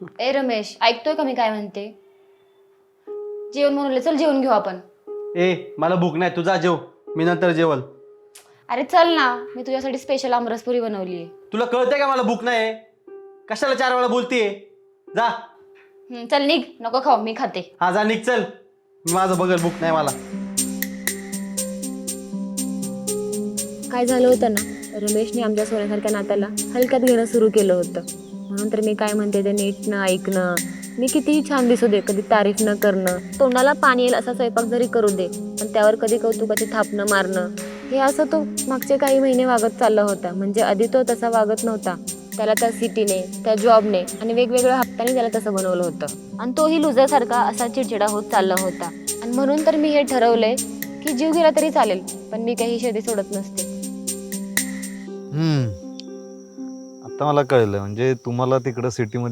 ए रमेश ऐकतोय का मी काय म्हणते? जेवण म्हणले चल जेवण घेऊ आपण. ए मला भूक नाही तुझा जेव. मी नंतर जेवल. अरे चल ना. मी तुझ्यासाठी स्पेशल आमरसपुरी बनवली आहे तुला कळतंय का मला भूक नाही कशाला चार वेळा बोलतीये? जा. चल निघ. नको खाऊ मी खाते. हा जा निघ चल. मी माझं बघल भूक नाही मला. काय झालं होतं ना? रमेशने आमच्या सोन्यासारख्या नात्याला हलक्यात घेणं सुरू केलं होतं. म्हणून तर मी काय म्हणते ते नीट न ऐकणं. मी कितीही छान दिसू दे कधी तारीफ न करणं. तोंडाला पाणी येईल असा स्वयंपाक जरी करू दे पण त्यावर कधी कौतुकाची थापणं मारणं. हे असं तो मागचे काही महिने वागत चालला होता. म्हणजे आधी तो तसा वागत नव्हता. त्याला त्या सिटीने त्या जॉबने आणि वेगवेगळ्या हप्त्याने त्याला तसं बनवलं होतं. आणि तोही लुजासारखा असा चिडचिडा होत चालला होता. आणि म्हणून तर मी हे ठरवलंय की जीव गेला तरी चालेल पण मी काही शेती सोडत नसते. तर आता मला कळलं. म्हणजे तुम्हाला तिकडं सिटीमध्ये